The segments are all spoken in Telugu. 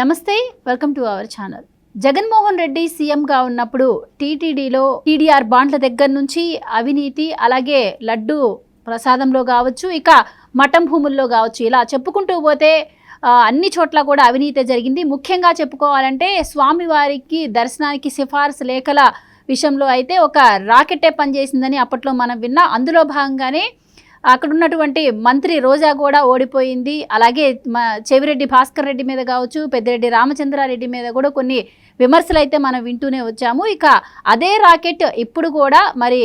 నమస్తే welcome to our channel. Jaganmohan Reddy సీఎంగా ఉన్నప్పుడు టీటీడీలో టీడీఆర్ బాండ్ల దగ్గర నుంచి అవినీతి అలాగే లడ్డు ప్రసాదంలో కావచ్చు ఇక మఠం భూముల్లో కావచ్చు ఇలా చెప్పుకుంటూ పోతే అన్ని చోట్ల కూడా అవినీతి జరిగింది. ముఖ్యంగా చెప్పుకోవాలంటే స్వామివారికి దర్శనానికి సిఫార్సు లేఖల విషయంలో అయితే ఒక రాకెట్టే పనిచేసిందని అప్పట్లో మనం విన్నా. అందులో భాగంగానే అక్కడ ఉన్నటువంటి మంత్రి రోజా కూడా ఓడిపోయింది. అలాగే మా చెవిరెడ్డి భాస్కర్ రెడ్డి మీద కావచ్చు పెద్దిరెడ్డి రామచంద్రారెడ్డి మీద కూడా కొన్ని విమర్శలు అయితే మనం వింటూనే వచ్చాము. ఇక అదే రాకెట్ ఇప్పుడు కూడా మరి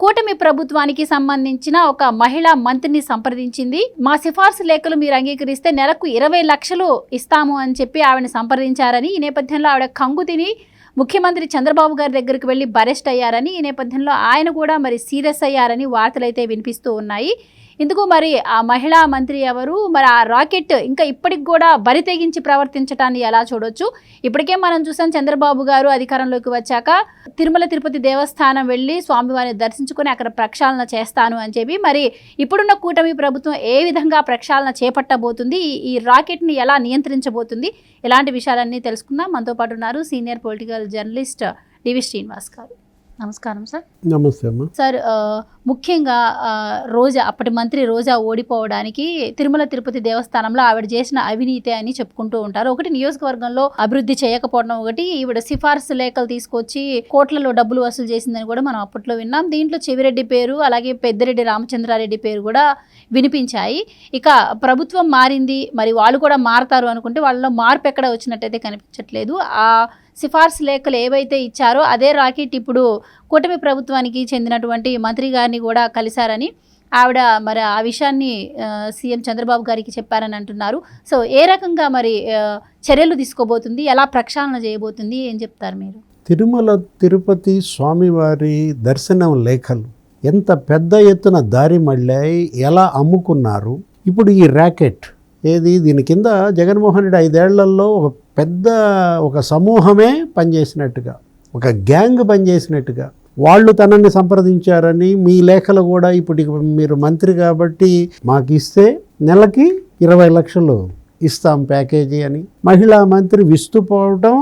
కూటమి ప్రభుత్వానికి సంబంధించిన ఒక మహిళా మంత్రిని సంప్రదించింది. మా సిఫార్సు లేఖలు మీరు అంగీకరిస్తే నెలకు ఇరవై లక్షలు ఇస్తాము అని చెప్పి ఆవిడని సంప్రదించారని ఈ నేపథ్యంలో ఆవిడ కంగు తిని ముఖ్యమంత్రి చంద్రబాబు గారి దగ్గరికి వెళ్ళి బరెస్ట్ అయ్యారని ఈ నేపథ్యంలో ఆయన కూడా మరి సీరియస్ అయ్యారని వార్తలు అయితే వినిపిస్తూ ఉన్నాయి. ఇందుకు మరి ఆ మహిళా మంత్రి ఎవరు? మరి ఆ రాకెట్ ఇంకా ఇప్పటికి కూడా బరి తెగించి ప్రవర్తించడాన్ని ఎలా చూడొచ్చు? ఇప్పటికే మనం చూసాం చంద్రబాబు గారు అధికారంలోకి వచ్చాక తిరుమల తిరుపతి దేవస్థానం వెళ్ళి స్వామివారిని దర్శించుకొని అక్కడ ప్రక్షాళన చేస్తాను అని చెప్పి మరి ఇప్పుడున్న కూటమి ప్రభుత్వం ఏ విధంగా ప్రక్షాళన చేపట్టబోతుంది? ఈ- ఈ రాకెట్ని ఎలా నియంత్రించబోతుంది? ఇలాంటి విషయాలన్నీ తెలుసుకుందాం. మనతో పాటు ఉన్నారు senior political journalist DV Srinivas గారు. నమస్కారం సార్. నమస్తే అమ్మా. సార్ ముఖ్యంగా రోజా అప్పటి మంత్రి రోజా ఓడిపోవడానికి తిరుమల తిరుపతి దేవస్థానంలో ఆవిడ చేసిన అవినీతి అని చెప్పుకుంటూ ఉంటారు. ఒకటి నియోజకవర్గంలో అభివృద్ధి చేయకపోవడం ఒకటి ఈవిడ సిఫార్సు లేఖలు తీసుకొచ్చి కోట్లలో డబ్బులు వసూలు చేసిందని కూడా మనం అప్పట్లో విన్నాం. దీంట్లో చెవిరెడ్డి పేరు అలాగే పెద్దిరెడ్డి రామచంద్రారెడ్డి పేరు కూడా వినిపించాయి. ఇక ప్రభుత్వం మారింది మరి వాళ్ళు కూడా మారతారు అనుకుంటే వాళ్ళలో మార్పు ఎక్కడ వచ్చినట్టయితే కనిపించట్లేదు. ఆ సిఫార్సు లేఖలు ఏవైతే ఇచ్చారో అదే రాకెట్ ఇప్పుడు కూటమి ప్రభుత్వానికి చెందినటువంటి మంత్రి గారిని కూడా కలిశారని ఆవిడ మరి ఆ విషయాన్ని సీఎం చంద్రబాబు గారికి చెప్పారని అంటున్నారు. సో ఏ రకంగా మరి చర్యలు తీసుకోబోతుంది? ఎలా ప్రక్షాళన చేయబోతుంది? ఏం చెప్తారు మీరు? తిరుమల తిరుపతి స్వామివారి దర్శనం లేఖలు ఎంత పెద్ద ఎత్తున దారి మళ్ళాయి ఎలా అమ్ముకున్నారు? ఇప్పుడు ఈ ర్యాకెట్ ఏది? దీని కింద జగన్మోహన్ రెడ్డి ఐదేళ్ళలో ఒక పెద్ద ఒక సమూహమే పనిచేసినట్టుగా ఒక గ్యాంగ్ పనిచేసినట్టుగా వాళ్ళు తనని సంప్రదించారని మీ లేఖలు కూడా ఇప్పుడు మీరు మంత్రి కాబట్టి మాకు ఇస్తే నెలకి ఇరవై లక్షలు ఇస్తాం ప్యాకేజీ అని. మహిళా మంత్రి విస్తుపోవటం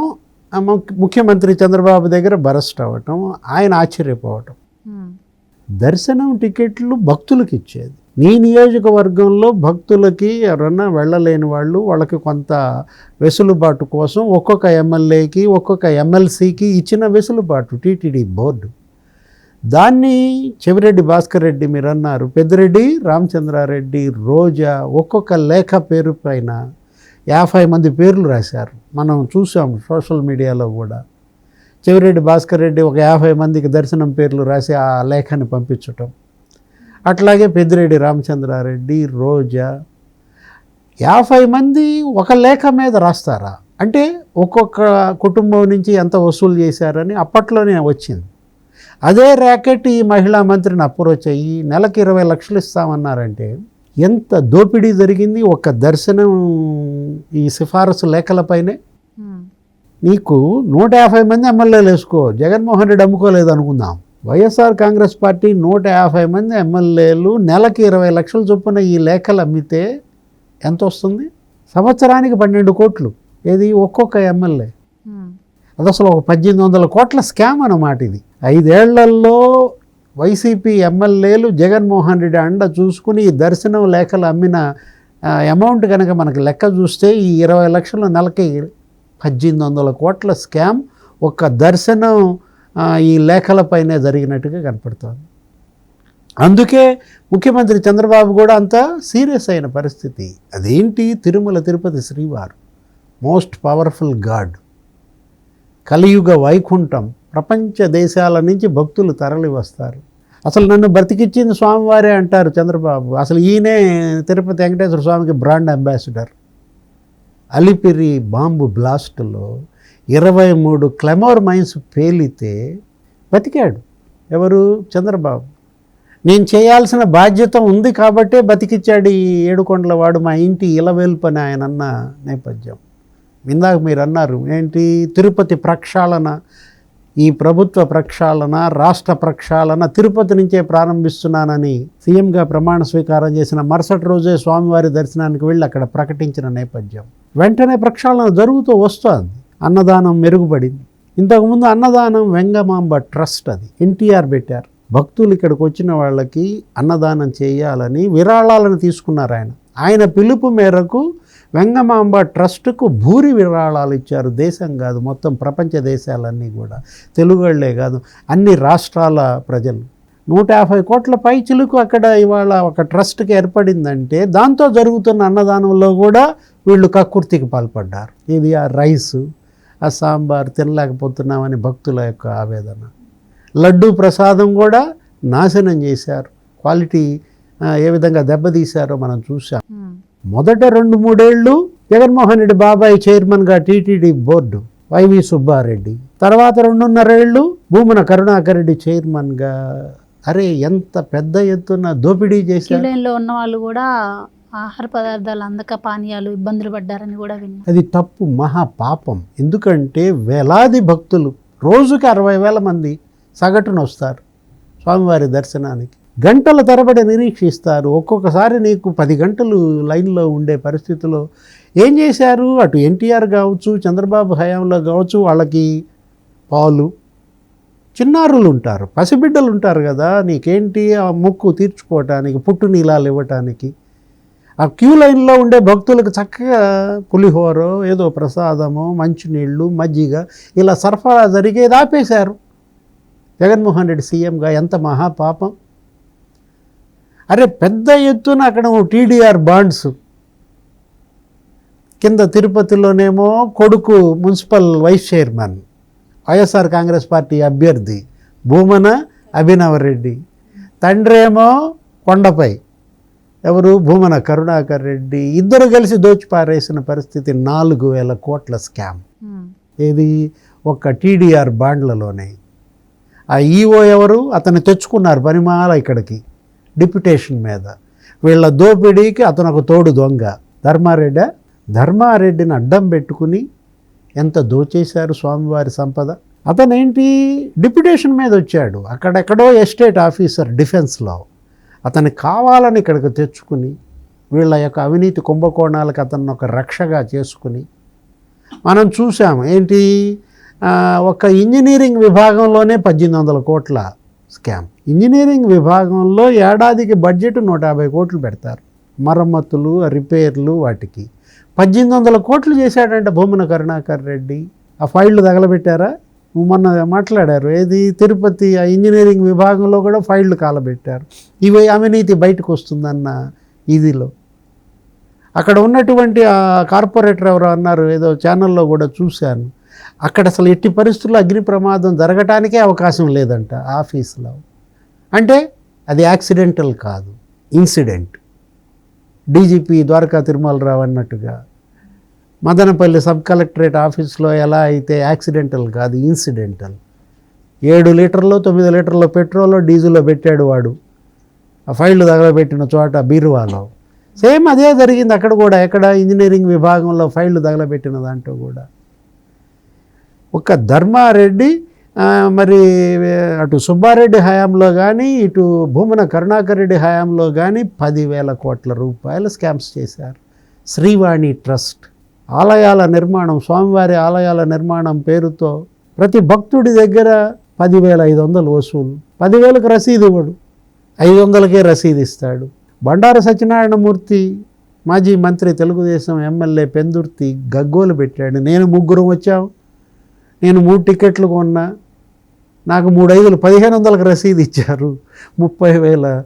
ముఖ్యమంత్రి చంద్రబాబు దగ్గర బరస్ట్ అవ్వటం ఆయన ఆశ్చర్యపోవటం. దర్శనం టికెట్లు భక్తులకు ఇచ్చేది. నీ నియోజకవర్గంలో భక్తులకి ఎవరన్నా వెళ్ళలేని వాళ్ళు వాళ్ళకి కొంత వెసులుబాటు కోసం ఒక్కొక్క ఎమ్మెల్యేకి ఒక్కొక్క ఎమ్మెల్సీకి ఇచ్చిన వెసులుబాటు టీటీడీ బోర్డు. దాన్ని చెవిరెడ్డి భాస్కర్ రెడ్డి మీరు అన్నారు. పెద్దిరెడ్డి రామచంద్రారెడ్డి రోజా ఒక్కొక్క లేఖ పేరు పైన యాభై మంది పేర్లు రాశారు. మనం చూసాం సోషల్ మీడియాలో కూడా. చెవిరెడ్డి భాస్కర్ రెడ్డి ఒక యాభై మందికి దర్శనం పేర్లు రాసి ఆ లేఖని పంపించటం. అట్లాగే పెద్దిరెడ్డి రామచంద్రారెడ్డి రోజా యాభై మంది ఒక లేఖ మీద రాస్తారా? అంటే ఒక్కొక్క కుటుంబం నుంచి ఎంత వసూలు చేశారని అప్పట్లోనే వచ్చింది. అదే ర్యాకెట్ ఈ మహిళా మంత్రిని అప్రోచ్ అయ్యి నెలకి ఇరవై లక్షలు ఇస్తామన్నారంటే ఎంత దోపిడీ జరిగింది? ఒక దర్శనం ఈ సిఫారసు లేఖలపైనే నీకు నూట యాభై మంది ఎమ్మెల్యేలు వేసుకో. జగన్మోహన్ రెడ్డి అమ్ముకోలేదు అనుకుందాం. వైఎస్ఆర్ కాంగ్రెస్ పార్టీ నూట యాభై మంది ఎమ్మెల్యేలు నెలకి ఇరవై లక్షల చొప్పున ఈ లేఖలు అమ్మితే ఎంత వస్తుంది? సంవత్సరానికి పన్నెండు కోట్లు. ఏది? ఒక్కొక్క ఎమ్మెల్యే. అది అసలు ఒక పద్దెనిమిది వందల కోట్ల స్కామ్ అన్నమాట ఇది. ఐదేళ్ళలో వైసీపీ ఎమ్మెల్యేలు జగన్మోహన్ రెడ్డి అండ చూసుకుని ఈ దర్శనం లేఖలు అమ్మిన అమౌంట్ కనుక మనకి లెక్క చూస్తే ఈ ఇరవై లక్షల నెలకి పద్దెనిమిది వందల కోట్ల స్కామ్ ఒక దర్శనం ఈ లేఖలపైనే జరిగినట్టుగా కనపడుతోంది. అందుకే ముఖ్యమంత్రి చంద్రబాబు కూడా అంత సీరియస్ అయిన పరిస్థితి. అదేంటి? తిరుమల తిరుపతి శ్రీవారు మోస్ట్ పవర్ఫుల్ గాడ్. కలియుగ వైకుంఠం ప్రపంచ దేశాల నుంచి భక్తులు తరలి వస్తారు అసలు నన్ను బ్రతికిచ్చింది స్వామివారే అంటారు చంద్రబాబు. అసలు ఈయనే తిరుపతి వెంకటేశ్వర స్వామికి బ్రాండ్ అంబాసిడర్. అలిపిరి బాంబు బ్లాస్ట్లో ఇరవై మూడు క్లెమోర్ మైన్స్ పేలితే బతికాడు. ఎవరు? చంద్రబాబు. నేను చేయాల్సిన బాధ్యత ఉంది కాబట్టే బతికిచ్చాడు ఈ ఏడుకొండల వాడు మా ఇంటి ఇలవేల్పు అని ఆయన అన్న నేపథ్యం. ఇందాక మీరు అన్నారు ఏంటి? తిరుపతి ప్రక్షాళన ఈ ప్రభుత్వ ప్రక్షాళన రాష్ట్ర ప్రక్షాళన తిరుపతి నుంచే ప్రారంభిస్తున్నానని సీఎంగా ప్రమాణ స్వీకారం చేసిన మరుసటి రోజే స్వామివారి దర్శనానికి వెళ్ళి అక్కడ ప్రకటించిన నేపథ్యం. వెంటనే ప్రక్షాళన జరుగుతూ వస్తోంది. అన్నదానం మెరుగుపడింది. ఇంతకుముందు అన్నదానం వెంగమాంబ ట్రస్ట్ అది. ఎన్టీఆర్ పెట్టారు. భక్తులు ఇక్కడికి వచ్చిన వాళ్ళకి అన్నదానం చేయాలని విరాళాలను తీసుకున్నారు ఆయన. ఆయన పిలుపు మేరకు వెంగమాంబ ట్రస్ట్కు భూరి విరాళాలు ఇచ్చారు. దేశం కాదు మొత్తం ప్రపంచ దేశాలన్నీ కూడా. తెలుగుళ్ళే కాదు అన్ని రాష్ట్రాల ప్రజలు. నూట యాభై కోట్ల పై అక్కడ ఇవాళ ఒక ట్రస్ట్కి ఏర్పడిందంటే దాంతో జరుగుతున్న అన్నదానంలో కూడా వీళ్ళు కక్కుర్తికి పాల్పడ్డారు. ఇది ఆ రైసు ఆ సాంబార్ తినలేకపోతున్నామని భక్తుల యొక్క ఆవేదన. లడ్డు ప్రసాదం కూడా నాశనం చేశారు. క్వాలిటీ ఏ విధంగా దెబ్బతీశారో మనం చూసాం మొదట రెండు మూడేళ్ళు జగన్మోహన్ రెడ్డి బాబాయ్ చైర్మన్గా టీటీడీ బోర్డు వైవి సుబ్బారెడ్డి. తర్వాత రెండున్నరేళ్ళు భూమన కరుణాకర్ రెడ్డి చైర్మన్గా అరే ఎంత పెద్ద ఎత్తున దోపిడీ లైన్లో ఉన్న వాళ్ళు కూడా ఆహార పదార్థాలు అందక పానీయాలు ఇబ్బందులు పడ్డారని కూడా విన్నాం. అది తప్పు మహా పాపం ఎందుకంటే వేలాది భక్తులు రోజుకి అరవై వేల మంది సగటున వస్తారు స్వామివారి దర్శనానికి. గంటల తరబడి నిరీక్షిస్తారు. ఒక్కొక్కసారి నీకు పది గంటలు లైన్లో ఉండే పరిస్థితిలో ఏం చేశారు? అటు ఎన్టీఆర్ కావచ్చు చంద్రబాబు హయాంలో కావచ్చు వాళ్ళకి పాలు. చిన్నారులు ఉంటారు పసిబిడ్డలు ఉంటారు కదా నీకేంటి ఆ ముక్కు తీర్చుకోవటానికి పుట్టు నీలాలు ఇవ్వటానికి? ఆ క్యూ లైన్లో ఉండే భక్తులకు చక్కగా పులిహోరో ఏదో ప్రసాదమో మంచినీళ్ళు మజ్జిగ ఇలా సరఫరా జరిగేది ఆపేశారు. జగన్మోహన్ రెడ్డి సీఎంగా ఎంత మహాపాపం. అరే పెద్ద ఎత్తున అక్కడ టీడీఆర్ బాండ్స్ కింద తిరుపతిలోనేమో కొడుకు municipal vice chairman YSR Congress Party అభ్యర్థి భూమన అభినవ్ రెడ్డి తండ్రేమో కొండపై ఎవరు? భూమన కరుణాకర్ రెడ్డి. ఇద్దరు కలిసి దోచిపారేసిన పరిస్థితి నాలుగు వేల కోట్ల స్కామ్. ఏది? ఒక్క టీడీఆర్ బాండ్లలోనే. ఆ ఈఓ ఎవరు? అతను తెచ్చుకున్నారు పనిమాల ఇక్కడికి. డిప్యుటేషన్ మీద. వీళ్ళ దోపిడీకి అతను ఒక తోడు దొంగ. ధర్మారెడ్డ ధర్మారెడ్డిని అడ్డం పెట్టుకుని ఎంత దోచేశారు స్వామివారి సంపద? అతనేంటి? డిప్యుటేషన్ మీద వచ్చాడు. అక్కడెక్కడో ఎస్టేట్ ఆఫీసర్ డిఫెన్స్లో అతన్ని కావాలని ఇక్కడికి తెచ్చుకుని వీళ్ళ యొక్క అవినీతి కుంభకోణాలకు అతన్ని ఒక రక్షగా చేసుకుని మనం చూసాం ఏంటి? ఒక ఇంజనీరింగ్ విభాగంలోనే పద్దెనిమిది వందల కోట్ల స్కామ్. ఇంజనీరింగ్ విభాగంలో ఏడాదికి బడ్జెట్ నూట యాభై కోట్లు పెడతారు. మరమ్మతులు రిపేర్లు వాటికి. పద్దెనిమిది వందల కోట్లు చేశాడంట భూమన కరుణాకర్ రెడ్డి. ఆ ఫైళ్ళు తగలబెట్టారా? మొన్న మాట్లాడారు. ఏది? తిరుపతి ఆ ఇంజనీరింగ్ విభాగంలో కూడా ఫైళ్ళు కాలబెట్టారు. ఇవి అవినీతి బయటకు వస్తుందన్న ఇదిలో. అక్కడ ఉన్నటువంటి ఆ కార్పొరేటర్ ఎవరో అన్నారు ఏదో ఛానల్లో కూడా చూశాను. అక్కడ అసలు ఎట్టి పరిస్థితుల్లో అగ్ని ప్రమాదం జరగటానికే అవకాశం లేదంట ఆఫీస్లో. అంటే అది యాక్సిడెంటల్ కాదు ఇన్సిడెంట్. డీజీపీ ద్వారకా తిరుమలరావు అన్నట్టుగా మదనపల్లి సబ్ కలెక్టరేట్ ఆఫీస్లో ఎలా అయితే యాక్సిడెంటల్ కాదు ఇన్సిడెంటల్. ఏడు లీటర్లు తొమ్మిది లీటర్ల పెట్రోల్ డీజిల్లో పెట్టాడు వాడు. ఆ ఫైళ్ళు తగలబెట్టిన చోట బీరువాలో. సేమ్ అదే జరిగింది అక్కడ కూడా ఎక్కడ ఇంజనీరింగ్ విభాగంలో ఫైళ్ళు తగలబెట్టిన దాంట్లో కూడా. ఒక ధర్మారెడ్డి మరి అటు సుబ్బారెడ్డి హయాంలో కానీ ఇటు భూమన కరుణాకర్ రెడ్డి హయాంలో కానీ పదివేల కోట్ల రూపాయలు స్కామ్స్ చేశారు. శ్రీవాణి ట్రస్ట్ ఆలయాల నిర్మాణం స్వామివారి ఆలయాల నిర్మాణం పేరుతో ప్రతి భక్తుడి దగ్గర పదివేల ఐదు వందలు వసూలు. పదివేలకు రసీదు ఇవ్వడు. ఐదు వందలకే రసీదు ఇస్తాడు. బండారు సత్యనారాయణమూర్తి మాజీ మంత్రి తెలుగుదేశం ఎమ్మెల్యే పెందుర్తి గగ్గోలు పెట్టాడు. నేను ముగ్గురం వచ్చాము నేను మూడు టికెట్లు కొన్నా నాకు మూడు ఐదులు పదిహేను వందలకు రసీదు ఇచ్చారు. ముప్పై వేల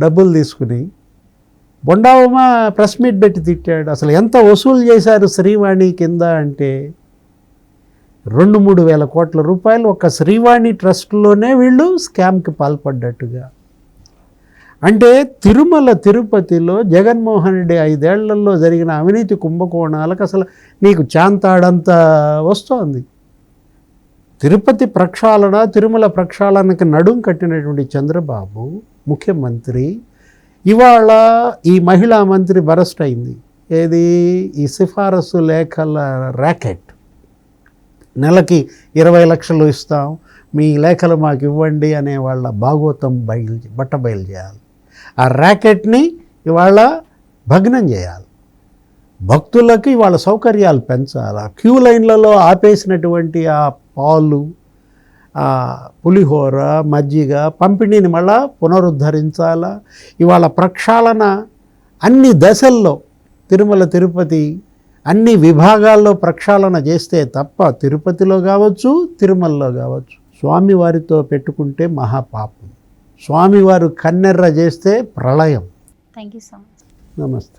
డబ్బులు తీసుకుని. బొండావమ్మ ప్రెస్ మీట్ పెట్టి తిట్టాడు. అసలు ఎంత వసూలు చేశారు శ్రీవాణి కింద అంటే రెండు మూడు వేల కోట్ల రూపాయలు ఒక శ్రీవాణి ట్రస్ట్లోనే వీళ్ళు స్కామ్కి పాల్పడ్డట్టుగా. అంటే తిరుమల తిరుపతిలో జగన్మోహన్ రెడ్డి ఐదేళ్ళలో జరిగిన అవినీతి కుంభకోణాలకు అసలు నీకు చాంతాడంత వస్తోంది. తిరుపతి ప్రక్షాళన తిరుమల ప్రక్షాళనకి నడుం కట్టినటువంటి చంద్రబాబు ముఖ్యమంత్రి ఇవాళ ఈ మహిళా మంత్రి బరస్ట్ అయింది. ఏది? ఈ సిఫారసు లేఖల ర్యాకెట్. నెలకి ఇరవై లక్షలు ఇస్తాం మీ లేఖలు మాకు ఇవ్వండి అనే వాళ్ళ భాగోతం బయలు బట్ట బయలు చేయాలి. ఆ ర్యాకెట్ని ఇవాళ భగ్నం చేయాలి. భక్తులకి ఇవాళ సౌకర్యాలు పెంచాలి. ఆ క్యూ లైన్లలో ఆపేసినటువంటి ఆ పాలు పులిహోర మజ్జిగ పంపిణీని మళ్ళా పునరుద్ధరించాలా? ఇవాళ ప్రక్షాళన అన్ని దశల్లో తిరుమల తిరుపతి అన్ని విభాగాల్లో ప్రక్షాళన చేస్తే తప్ప తిరుపతిలో కావచ్చు తిరుమలలో కావచ్చు. స్వామివారితో పెట్టుకుంటే మహాపాపం. స్వామివారు కన్నెర్ర చేస్తే ప్రళయం. థ్యాంక్ యూ సో మచ్ నమస్తే.